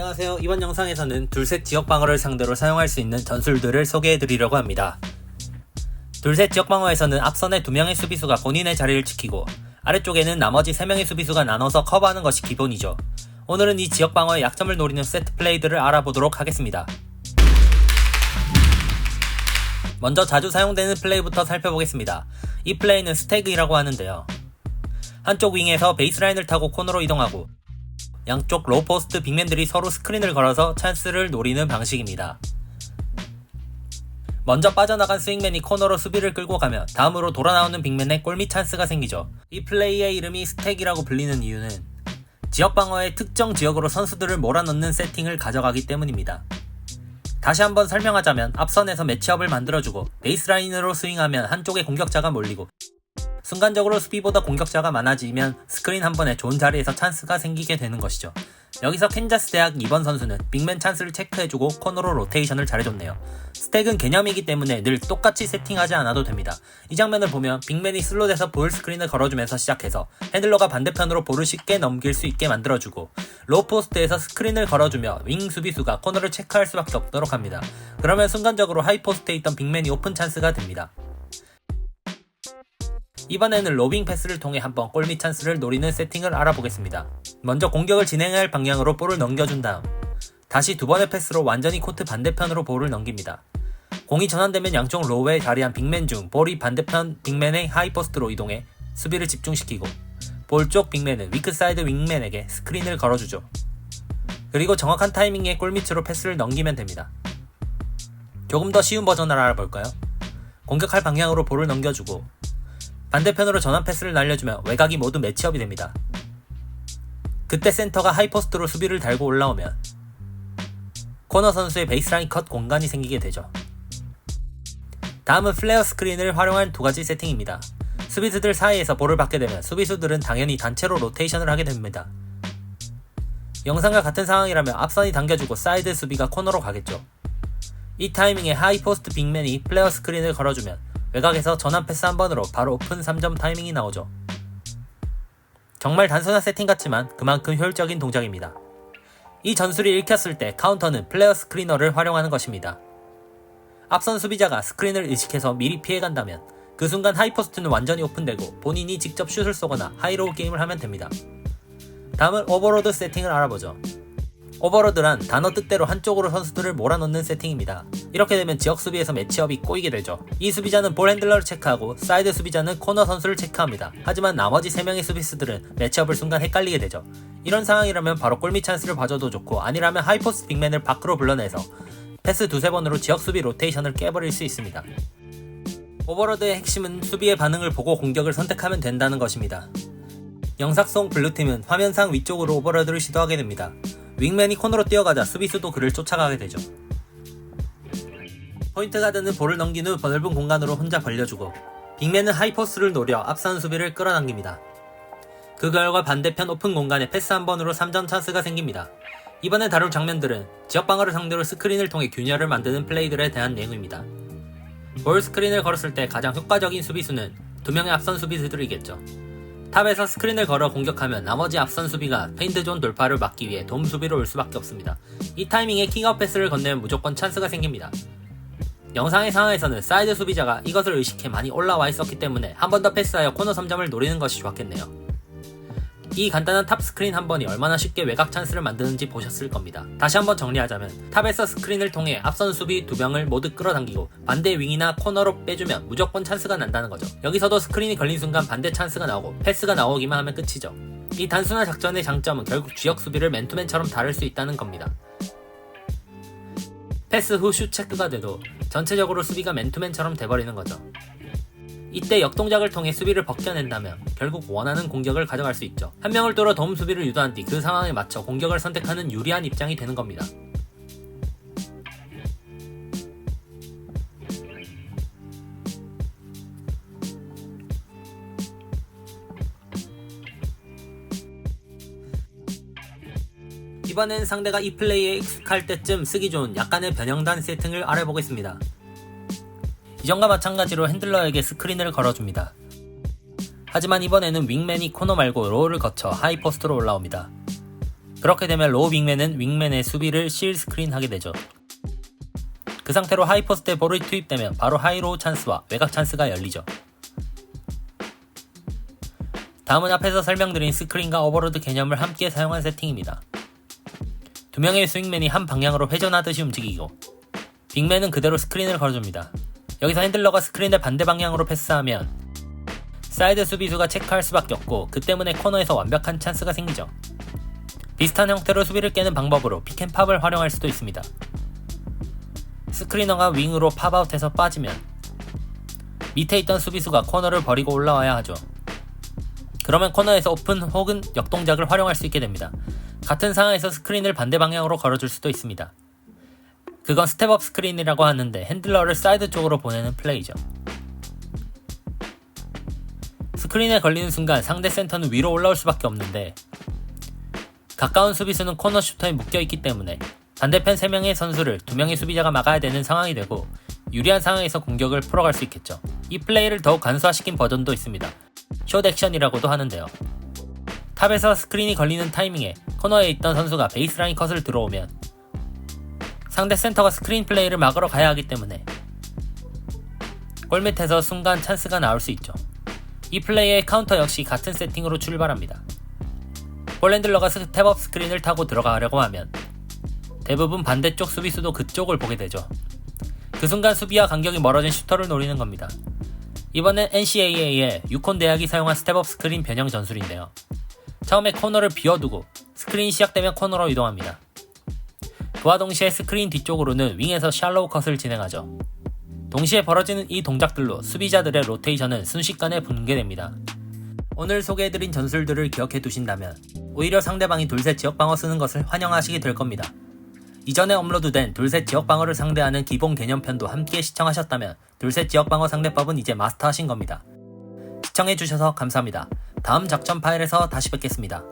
안녕하세요. 이번 영상에서는 둘셋 지역 방어를 상대로 사용할 수 있는 전술들을 소개해 드리려고 합니다. 둘셋 지역 방어에서는 앞선에 두 명의 수비수가 본인의 자리를 지키고 아래쪽에는 나머지 세 명의 수비수가 나눠서 커버하는 것이 기본이죠. 오늘은 이 지역 방어의 약점을 노리는 세트 플레이들을 알아보도록 하겠습니다. 먼저 자주 사용되는 플레이부터 살펴보겠습니다. 이 플레이는 스태그이라고 하는데요. 한쪽 윙에서 베이스라인을 타고 코너로 이동하고 양쪽 로포스트 빅맨들이 서로 스크린을 걸어서 찬스를 노리는 방식입니다. 먼저 빠져나간 스윙맨이 코너로 수비를 끌고 가면 다음으로 돌아 나오는 빅맨의 골밑 찬스가 생기죠. 이 플레이의 이름이 스택이라고 불리는 이유는 지역 방어의 특정 지역으로 선수들을 몰아넣는 세팅을 가져가기 때문입니다. 다시 한번 설명하자면 앞선에서 매치업을 만들어주고 베이스라인으로 스윙하면 한쪽에 공격자가 몰리고 순간적으로 수비보다 공격자가 많아지면 스크린 한 번에 좋은 자리에서 찬스가 생기게 되는 것이죠. 여기서 캔자스 대학 2번 선수는 빅맨 찬스를 체크해주고 코너로 로테이션을 잘해줬네요. 스택은 개념이기 때문에 늘 똑같이 세팅하지 않아도 됩니다. 이 장면을 보면 빅맨이 슬롯에서 볼 스크린을 걸어주면서 시작해서 핸들러가 반대편으로 볼을 쉽게 넘길 수 있게 만들어주고 로포스트에서 스크린을 걸어주며 윙 수비수가 코너를 체크할 수밖에 없도록 합니다. 그러면 순간적으로 하이포스트에 있던 빅맨이 오픈 찬스가 됩니다. 이번에는 로빙 패스를 통해 한번 골밑 찬스를 노리는 세팅을 알아보겠습니다. 먼저 공격을 진행할 방향으로 볼을 넘겨준 다음 다시 두 번의 패스로 완전히 코트 반대편으로 볼을 넘깁니다. 공이 전환되면 양쪽 로우에 자리한 빅맨 중 볼이 반대편 빅맨의 하이포스트로 이동해 수비를 집중시키고 볼 쪽 빅맨은 위크사이드 윙맨에게 스크린을 걸어주죠. 그리고 정확한 타이밍에 골밑으로 패스를 넘기면 됩니다. 조금 더 쉬운 버전을 알아볼까요? 공격할 방향으로 볼을 넘겨주고 반대편으로 전환 패스를 날려주면 외곽이 모두 매치업이 됩니다. 그때 센터가 하이포스트로 수비를 달고 올라오면 코너 선수의 베이스라인 컷 공간이 생기게 되죠. 다음은 플레어 스크린을 활용한 두 가지 세팅입니다. 수비수들 사이에서 볼을 받게 되면 수비수들은 당연히 단체로 로테이션을 하게 됩니다. 영상과 같은 상황이라면 앞선이 당겨주고 사이드 수비가 코너로 가겠죠. 이 타이밍에 하이포스트 빅맨이 플레어 스크린을 걸어주면 외곽에서 전환 패스 한 번으로 바로 오픈 3점 타이밍이 나오죠. 정말 단순한 세팅 같지만 그만큼 효율적인 동작입니다. 이 전술이 읽혔을 때 카운터는 플레어 스크리너를 활용하는 것입니다. 앞선 수비자가 스크린을 의식해서 미리 피해간다면 그 순간 하이포스트는 완전히 오픈되고 본인이 직접 슛을 쏘거나 하이로우 게임을 하면 됩니다. 다음은 오버로드 세팅을 알아보죠. 오버로드란 단어 뜻대로 한쪽으로 선수들을 몰아넣는 세팅입니다. 이렇게 되면 지역 수비에서 매치업이 꼬이게 되죠. 이 수비자는 볼 핸들러를 체크하고 사이드 수비자는 코너 선수를 체크합니다. 하지만 나머지 3명의 수비수들은 매치업을 순간 헷갈리게 되죠. 이런 상황이라면 바로 골밑 찬스를 봐줘도 좋고 아니라면 하이포스 빅맨을 밖으로 불러내서 패스 두세 번으로 지역 수비 로테이션을 깨버릴 수 있습니다. 오버로드의 핵심은 수비의 반응을 보고 공격을 선택하면 된다는 것입니다. 영삭송 블루팀은 화면상 위쪽으로 오버로드를 시도하게 됩니다. 윙맨이 코너로 뛰어가자 수비수도 그를 쫓아가게 되죠. 포인트 가드는 볼을 넘긴 후 넓은 공간으로 혼자 벌려주고 빅맨은 하이포스를 노려 앞선 수비를 끌어당깁니다. 그 결과 반대편 오픈 공간에 패스 한 번으로 3점 찬스가 생깁니다. 이번에 다룰 장면들은 지역 방어를 상대로 스크린을 통해 균열을 만드는 플레이들에 대한 내용입니다. 볼 스크린을 걸었을 때 가장 효과적인 수비수는 두 명의 앞선 수비수들이겠죠. 탑에서 스크린을 걸어 공격하면 나머지 앞선 수비가 페인트존 돌파를 막기 위해 돔 수비로 올 수밖에 없습니다. 이 타이밍에 킹업 패스를 건네면 무조건 찬스가 생깁니다. 영상의 상황에서는 사이드 수비자가 이것을 의식해 많이 올라와 있었기 때문에 한 번 더 패스하여 코너 3점을 노리는 것이 좋았겠네요. 이 간단한 탑 스크린 한 번이 얼마나 쉽게 외곽 찬스를 만드는지 보셨을 겁니다. 다시 한번 정리하자면 탑에서 스크린을 통해 앞선 수비 두 명을 모두 끌어당기고 반대 윙이나 코너로 빼주면 무조건 찬스가 난다는 거죠. 여기서도 스크린이 걸린 순간 반대 찬스가 나오고 패스가 나오기만 하면 끝이죠. 이 단순한 작전의 장점은 결국 지역 수비를 맨투맨처럼 다룰 수 있다는 겁니다. 패스 후 슛 체크가 돼도 전체적으로 수비가 맨투맨처럼 돼버리는 거죠. 이때 역동작을 통해 수비를 벗겨낸다면 결국 원하는 공격을 가져갈 수 있죠. 한 명을 뚫어 도움 수비를 유도한 뒤 그 상황에 맞춰 공격을 선택하는 유리한 입장이 되는 겁니다. 이번엔 상대가 이 플레이에 익숙할 때쯤 쓰기 좋은 약간의 변형단 세팅을 알아보겠습니다. 이전과 마찬가지로 핸들러에게 스크린을 걸어줍니다. 하지만 이번에는 윙맨이 코너 말고 로우를 거쳐 하이포스트로 올라옵니다. 그렇게 되면 로우 윙맨은 윙맨의 수비를 실 스크린하게 되죠. 그 상태로 하이포스트에 볼이 투입되면 바로 하이로우 찬스와 외곽 찬스가 열리죠. 다음은 앞에서 설명드린 스크린과 오버로드 개념을 함께 사용한 세팅입니다. 두 명의 스윙맨이 한 방향으로 회전하듯이 움직이고 빅맨은 그대로 스크린을 걸어줍니다. 여기서 핸들러가 스크린의 반대 방향으로 패스하면 사이드 수비수가 체크할 수밖에 없고 그 때문에 코너에서 완벽한 찬스가 생기죠. 비슷한 형태로 수비를 깨는 방법으로 픽앤팝을 활용할 수도 있습니다. 스크리너가 윙으로 팝아웃해서 빠지면 밑에 있던 수비수가 코너를 버리고 올라와야 하죠. 그러면 코너에서 오픈 혹은 역동작을 활용할 수 있게 됩니다. 같은 상황에서 스크린을 반대 방향으로 걸어줄 수도 있습니다. 그건 스텝업 스크린이라고 하는데 핸들러를 사이드 쪽으로 보내는 플레이죠. 스크린에 걸리는 순간 상대 센터는 위로 올라올 수밖에 없는데 가까운 수비수는 코너 슈터에 묶여있기 때문에 반대편 3명의 선수를 2명의 수비자가 막아야 되는 상황이 되고 유리한 상황에서 공격을 풀어갈 수 있겠죠. 이 플레이를 더욱 간소화시킨 버전도 있습니다. 숏 액션이라고도 하는데요. 탑에서 스크린이 걸리는 타이밍에 코너에 있던 선수가 베이스라인 컷을 들어오면 상대 센터가 스크린 플레이를 막으러 가야 하기 때문에 골밑에서 순간 찬스가 나올 수 있죠. 이 플레이의 카운터 역시 같은 세팅으로 출발합니다. 볼랜들러가 스텝업 스크린을 타고 들어가려고 하면 대부분 반대쪽 수비수도 그쪽을 보게 되죠. 그 순간 수비와 간격이 멀어진 슈터를 노리는 겁니다. 이번엔 NCAA의 유콘 대학이 사용한 스텝업 스크린 변형 전술인데요. 처음에 코너를 비워두고 스크린이 시작되면 코너로 이동합니다. 그와 동시에 스크린 뒤쪽으로는 윙에서 샬로우 컷을 진행하죠. 동시에 벌어지는 이 동작들로 수비자들의 로테이션은 순식간에 붕괴됩니다. 오늘 소개해드린 전술들을 기억해 두신다면 오히려 상대방이 둘셋 지역 방어 쓰는 것을 환영하시게 될 겁니다. 이전에 업로드된 둘셋 지역 방어를 상대하는 기본 개념편도 함께 시청하셨다면 둘셋 지역 방어 상대법은 이제 마스터하신 겁니다. 시청해주셔서 감사합니다. 다음 작전 파일에서 다시 뵙겠습니다.